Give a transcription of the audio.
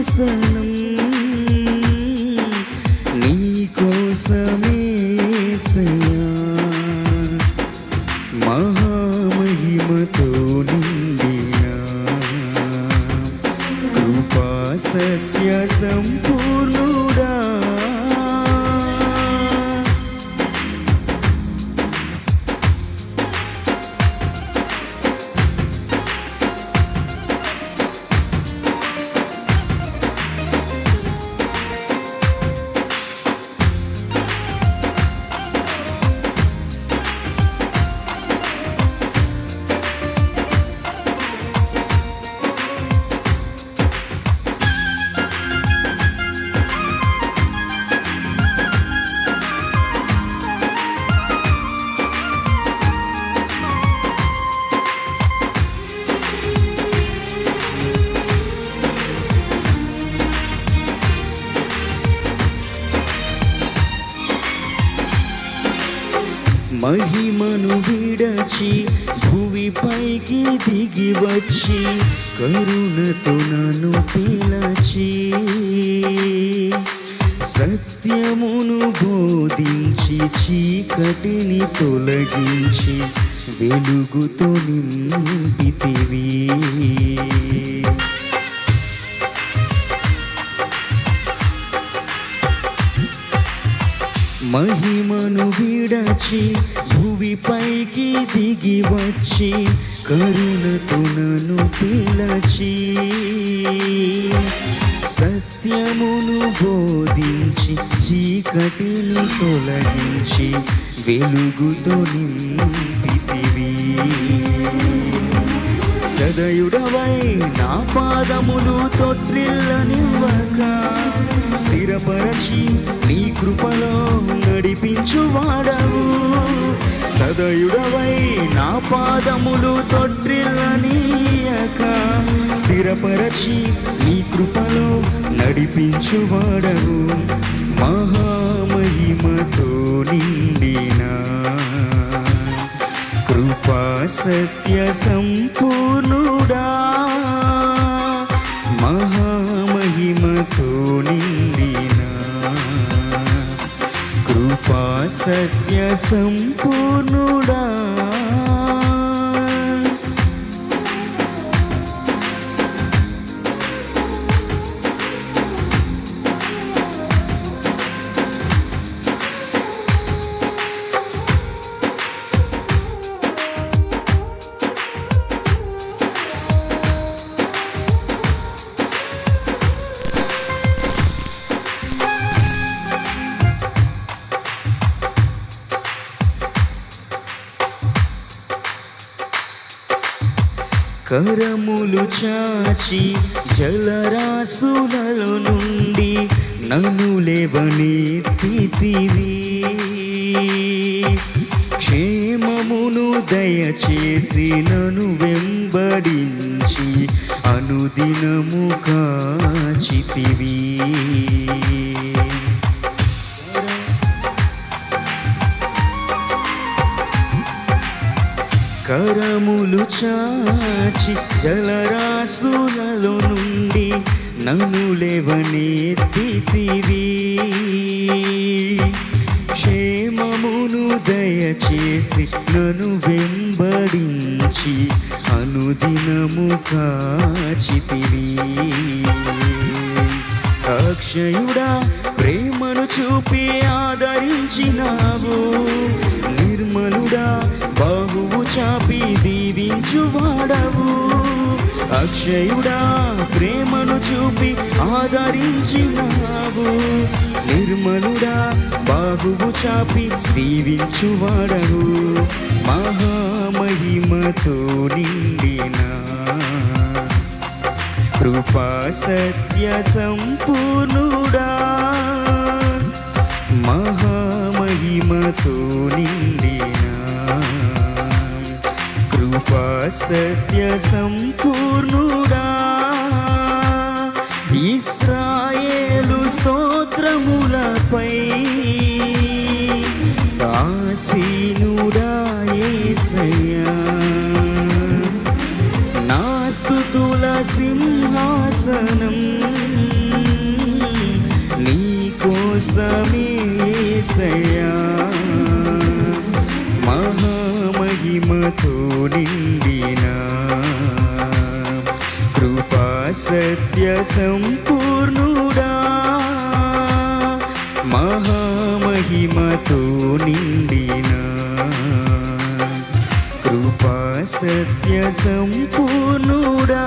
సింహాసనం మహిమను విడచి భువిపైకి దిగి వచ్చి కరుణతో నన్ను పిలచి సత్యమును బోధించి చీకటిని తొలగించి వెలుగుతో నింపితివి. మహిమను విడచి భువిపైకి దిగి వచ్చి కరుణతో నన్ను పిలచి సత్యమును బోధించి చీకటిని తొలగించి వెలుగుతో నింపితివి. సదయుడవై నా పాదములు తొట్టిల్లనివ్వక స్థిరపరచి నీ కృపలో నడిపించువాడవు సదయుడవై నా పాదములు తొట్టిల్లనీయక స్థిరపరచి నీ కృపలో నడిపించువాడవు. మహామహిమతో నిండినా కృపా సత్య సంపూర్ణుడా. సత్య సంపూర్ణుడా కరములు చాచి జలరాశులలో నుండి నన్ను లేవనెత్తితివి క్షేమమును దయచేసి నన్ను వెంబడించి అనుదినము కాచితివి. కరములు చాచి జలరాశులలో నుండి నన్ను లేవనెత్తివి క్షేమమును దయచేసి నన్ను వెంబడించి అనుదినము కాచితివి. అక్షయుడా ప్రేమను చూపి ఆదరించినావు. నిర్మలుడా బాహువు చాపి దీవించువాడవు అక్షయుడా ప్రేమను చూపి ఆదరించినావు. నిర్మలుడా బాహువు చాపి దీవించువాడవు మహామహిమతో నిండిన కృపా సత్య సంపూర్ణుడా. మహామహిమతో నిండినా అసత్య సత్య సంపూర్ణుడా. ఇస్రాయేలు స్తోత్రములపై ఆసీనుడా యేసయ్యా నా సింహాసనం నీ కోసమే మహామహిమతో నిండి కృపా సత్య సంపూర్ణుడా మహామహిమతో నిండిన కృపా సత్య సంపూర్ణుడా